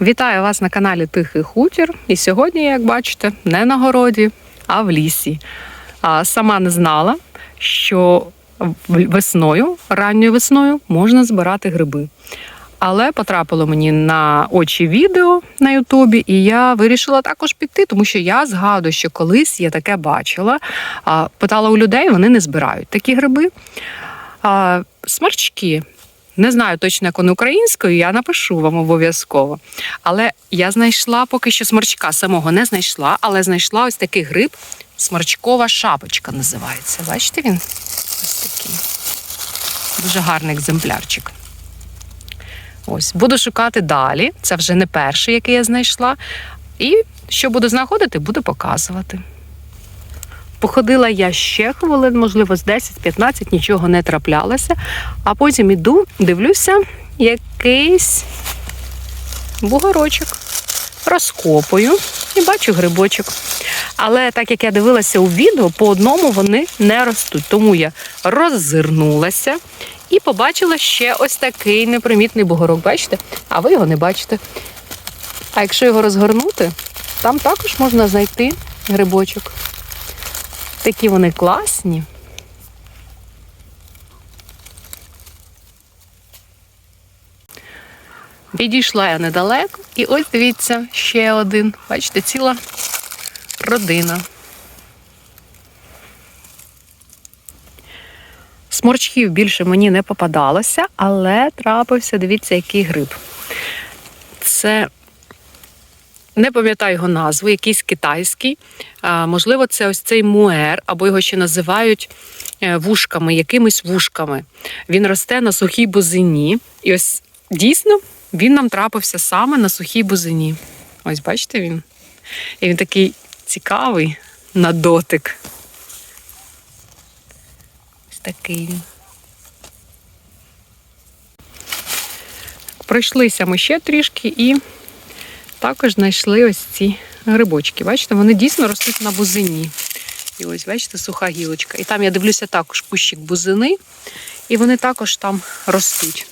Вітаю вас на каналі Тихий Хутір. І сьогодні, як бачите, не на городі, а в лісі. А сама не знала, що весною, ранньою весною, можна збирати гриби. Але потрапило мені на очі відео на Ютубі, і я вирішила також піти, тому що я згадую, що колись я таке бачила. Питала у людей, вони не збирають такі гриби. Смарчки. Не знаю точно, як вони українською, я напишу вам обов'язково. Але я знайшла поки що сморчка самого не знайшла, але знайшла ось такий гриб. Сморчкова шапочка називається. Бачите він? Ось такий. Дуже гарний екземплярчик. Ось, буду шукати далі. Це вже не перший, який я знайшла. І що буду знаходити, буду показувати. Походила я ще хвилин, можливо, з 10-15, нічого не траплялося. А потім іду, дивлюся, якийсь бугорочок. Розкопую і бачу грибочок. Але так як я дивилася у відео, по одному вони не ростуть. Тому я роззирнулася і побачила ще ось такий непримітний бугорок. Бачите? А ви його не бачите. А якщо його розгорнути, там також можна знайти грибочок. Такі вони класні. Відійшла я недалеко, і ось дивіться, ще один. Бачите, ціла родина. Сморчків більше мені не попадалося, але трапився, дивіться, який гриб. Це не пам'ятаю його назву, якийсь китайський. Можливо, це ось цей муер, або його ще називають е, вушками, якимись вушками. Він росте на сухій бузині. І ось дійсно він нам трапився саме на сухій бузині. Ось бачите він? І він такий цікавий на дотик. Ось такий він. Пройшлися ми ще трішки і також знайшли ось ці грибочки. Бачите, вони дійсно ростуть на бузині. І ось, бачите, суха гілочка. І там я дивлюся також кущик бузини, і вони також там ростуть.